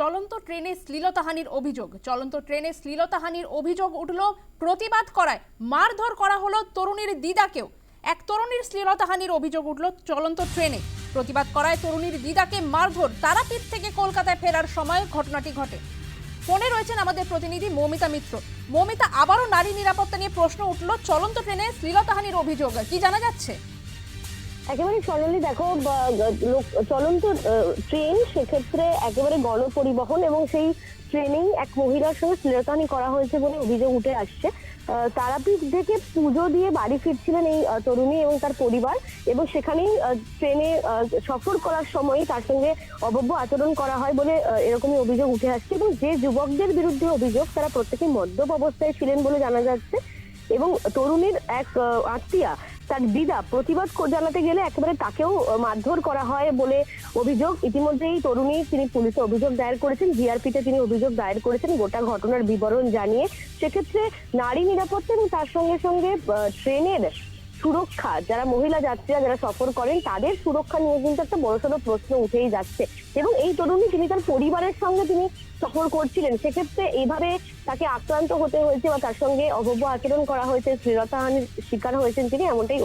চলন্ত ট্রেনে শ্লীলতাহানির অভিযোগ। চলন্ত ট্রেনে শ্লীলতাহানির অভিযোগ উঠল, প্রতিবাদ করায় মারধর করা হলো তরুণীর দিদাকেও। এক তরুণীর শ্লীলতাহানির অভিযোগ উঠল চলন্ত ট্রেনে। প্রতিবাদ করায় তরুণীর দিদাকে মারধর, তারাপীঠ থেকে কলকাতায় ফেরার সময় ঘটনাটি ঘটে। ফোনে রয়েছেন আমাদের প্রতিনিধি মৌমিতা মিত্র। মৌমিতা, আবারও নারী নিরাপত্তা নিয়ে প্রশ্ন উঠল, চলন্ত ট্রেনে শ্লীলতাহানির অভিযোগ, কি জানা যাচ্ছে? একেবারে স্বর্ণালী দেখো লোক- চলন্ত ট্রেন সেক্ষেত্রে একেবারে গণপরিবহন এবং সেই ট্রেনেই এক মহিলার সঙ্গে শ্লীলতাহানি করা হয়েছে বলে অভিযোগ উঠে আসছে। তারাপীঠ থেকে পুজো দিয়ে বাড়ি ফিরছিলেন এই তরুণী এবং তার পরিবার এবং সেখানেই ট্রেনে সফর করার সময় তার সঙ্গে অভব্য আচরণ করা হয় বলে এরকমই অভিযোগ উঠে আসছে এবং যে যুবকদের বিরুদ্ধে অভিযোগ, তারা প্রত্যেকেই মদ্যপ অবস্থায় ছিলেন বলে জানা যাচ্ছে। এবং তরুণীর এক আত্মীয়া তার দিদা প্রতিবাদ জানাতে গেলে একেবারে তাকেও মারধর করা হয় বলে অভিযোগ। ইতিমধ্যেই তরুণী তিনি পুলিশে অভিযোগ দায়ের করেছেন। জিআরপিতে তিনি অভিযোগ দায়ের করেছেন গোটা ঘটনার বিবরণ জানিয়ে। সেক্ষেত্রে নারী নিরাপত্তা এবং তার সঙ্গে সঙ্গে ট্রেনের সুরক্ষা, যারা মহিলা যাত্রীরা যারা সফর করেন, তাদের সুরক্ষা নিয়ে কিন্তু একটা বড়সড় প্রশ্ন উঠেই যাচ্ছে। এবং এই তরুণী তিনি তার পরিবারের সঙ্গে তিনি সফর করছিলেন, সেক্ষেত্রে এইভাবে তাকে আক্রান্ত হতে হয়েছে বা তার সঙ্গে অভব্য আচরণ করা হয়েছে, শ্লীলতাহানির শিকার হয়েছেন তিনি, এমনটাই